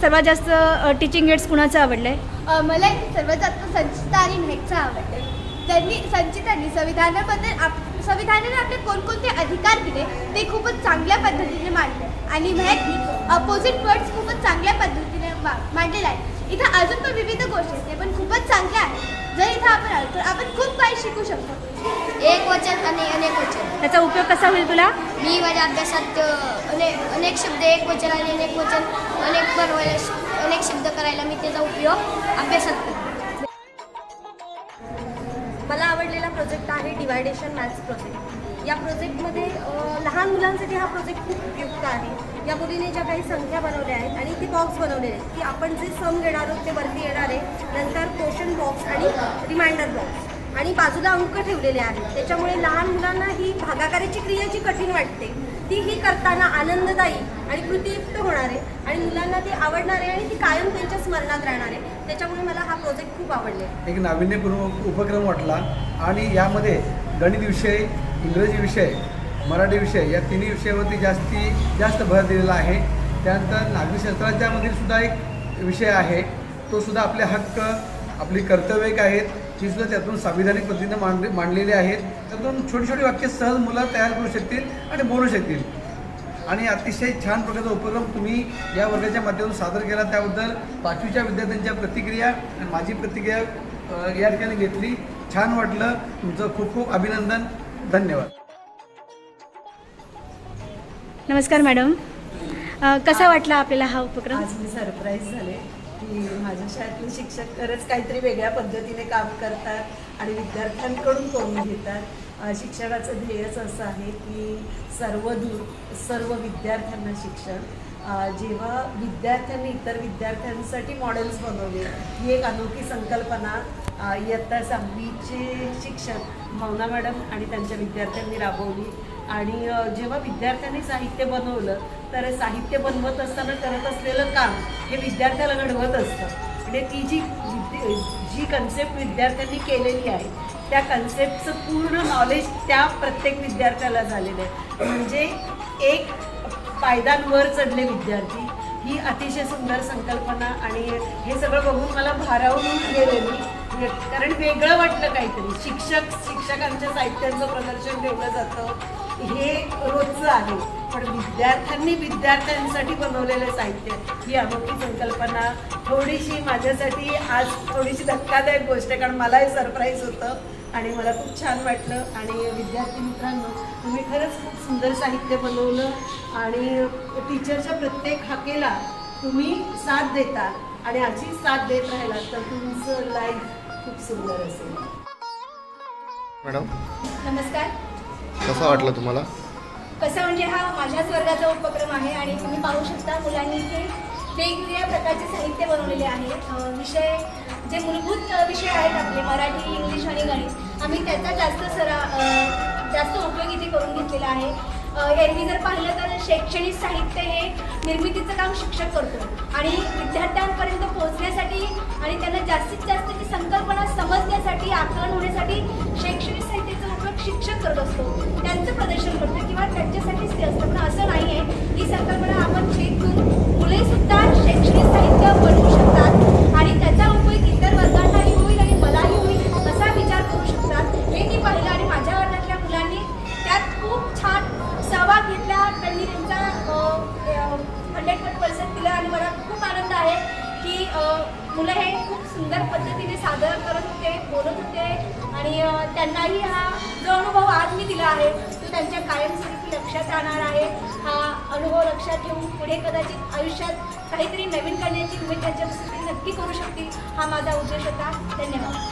सर्वात जास्त teaching AIDS कुणाचं आवडलं आहे मला सर्वात जास्त संचिता आणि मेघचा आवडते त्यांनी संचितांनी संविधानाबद्दल आप संविधानाने आपले कोणकोणते अधिकार दिले ते खूपच चांगल्या पद्धतीने मांडले. आणि मेहकनी अपोजिट वर्ड्स खूपच चांगल्या पद्धतीने मा मांडलेले आहे. इथं अजून पण विविध गोष्टी आहेत ते पण खूपच चांगल्या आहेत. जर इथं आपण आलो तर आपण खूप काही शिकू शकतो. एक वचन आणि अनेक वचन. त्याचा उपयोग कसा होईल तुला? मी माझ्या अभ्यासात अनेक अनेक शब्द एक वचन आणि अनेक वचन अनेक बनवायला अनेक शब्द करायला मी त्याचा उपयोग अभ्यासात करतो. प्रोजेक्ट आहे डिवायडेशन मॅथ्स प्रोजेक्ट या प्रोजेक्टमध्ये लहान मुलांसाठी हा प्रोजेक्ट खूप उपयुक्त आहे. या मुलीने ज्या काही संख्या बनवल्या आहेत आणि ते बॉक्स बनवले आहेत की आपण जे सम घेणार आहोत ते वरती येणार आहे नंतर क्वेश्चन बॉक्स आणि रिमाइंडर बॉक्स आणि बाजूला अंक ठेवलेले आहेत. त्याच्यामुळे लहान मुलांना ही भागाकाराची क्रिया जी कठीण वाटते. ती ही करताना आनंददायी आणि कृतीयुक्त होणार आहे आणि मुलांना ती आवडणार आहे आणि ती कायम त्यांच्या स्मरणात राहणार आहे त्याच्यामुळे मला हा प्रोजेक्ट खूप आवडले. एक नाविन्यपूर्ण उपक्रम वाटला आणि यामध्ये गणित विषय इंग्रजी विषय मराठी विषय या तिन्ही विषयावरती जास्ती जास्त भर दिलेला आहे. त्यानंतर नागरिकशास्त्राच्यामधील सुद्धा एक विषय आहे. तो सुद्धा आपले हक्क आपली कर्तव्ये काय आहेत ती सुद्धा त्यातून संविधानिक पद्धतीनं मांडले मांडलेली आहेत. त्यातून छोटी छोटी वाक्य सहज मुलं तयार करू शकतील आणि बोलू शकतील. आणि अतिशय छान प्रकारचा उपक्रम तुम्ही या वर्गाच्या माध्यमातून सादर केला. त्याबद्दल पाचवीच्या विद्यार्थ्यांच्या प्रतिक्रिया आणि माझी प्रतिक्रिया या ठिकाणी घेतली. छान वाटलं. तुमचं खूप खूप अभिनंदन. धन्यवाद. नमस्कार मॅडम. कसा वाटला आपल्याला हा उपक्रम? आज मी सरप्राईज झाले. की माझ्या शाळेतले शिक्षक खरंच काहीतरी वेगळ्या पद्धतीने काम करतात आणि विद्यार्थ्यांकडून करून घेतात. शिक्षणाचं ध्येयच असं आहे की सर्व दूर सर्व विद्यार्थ्यांना शिक्षण. जेव्हा विद्यार्थ्यांनी इतर विद्यार्थ्यांसाठी मॉडेल्स बनवले ही एक अनोखी संकल्पना इयत्ता सहावीचे शिक्षक मौना मॅडम आणि त्यांच्या विद्यार्थ्यांनी राबवली. आणि जेव्हा विद्यार्थ्यांनी साहित्य बनवलं तर साहित्य बनवत असताना करत असलेलं काम हे विद्यार्थ्याला घडवत असतं. म्हणजे ती जी जी कन्सेप्ट विद्यार्थ्यांनी केलेली आहे त्या कन्सेप्टचं पूर्ण नॉलेज त्या प्रत्येक विद्यार्थ्याला झालेलं आहे. म्हणजे एक पायदानवर चढले विद्यार्थी ही अतिशय सुंदर संकल्पना आणि हे सगळं बघून मला भारावून गेले मी. कारण वेगळं वाटलं काहीतरी. शिक्षक शिक्षकांच्या साहित्यांचं प्रदर्शन ठेवलं जातं. हे रोजचं आहे. पण विद्यार्थ्यांनी विद्यार्थ्यांसाठी बनवलेलं साहित्य ही अनोखी संकल्पना. थोडीशी माझ्यासाठी आज थोडीशी धक्कादायक गोष्ट आहे कारण मला हे सरप्राईज होतं आणि मला खूप छान वाटलं. आणि विद्यार्थी मित्रांनो तुम्ही खरंच खूप सुंदर साहित्य बनवलं आणि टीचरच्या प्रत्येक हाकेला तुम्ही साथ देता. आणि अशी साथ देत राहिला तर तुमचं लाईफ खूप सुंदर असेल. मॅडम? नमस्कार. कसं वाटलं तुम्हाला? कसं म्हणजे हा माझ्याच वर्गाचा उपक्रम आहे आणि तुम्ही पाहू शकता मुलांनी इथे वेगवेगळ्या प्रकारचे साहित्य बनवलेले आहे. विषय जे मूलभूत विषय आहेत आपले मराठी इंग्लिश आणि गणित आम्ही त्याचा जास्त सरा जास्त उपयोग इथे करून घेतलेला आहे. यांनी जर पाहिलं तर शैक्षणिक साहित्य हे निर्मितीचं काम शिक्षक करतो. आणि विद्यार्थ्यांपर्यंत पोहोचण्यासाठी आणि त्यांना जास्तीत जास्त ती संकल्पना समजण्यासाठी आकलन होण्यासाठी शैक्षणिक साहित्याचा उपयोग शिक्षक करत असतो. त्यांचं प्रदर्शन करतो किंवा त्यांच्यासाठीच ते असतं पण असं नाही आहे मुलं हे खूप सुंदर पद्धतीने सादर करत होते बोलत होते आणि त्यांनाही हा जो अनुभव आज मी दिला आहे तो त्यांच्या कायमस्वरूपी लक्षात राहणार आहे. हा अनुभव लक्षात ठेवून पुढे कदाचित आयुष्यात काहीतरी नवीन करण्याची उमेद त्यांच्या नक्की करू शकतील हा माझा उद्देश होता. धन्यवाद.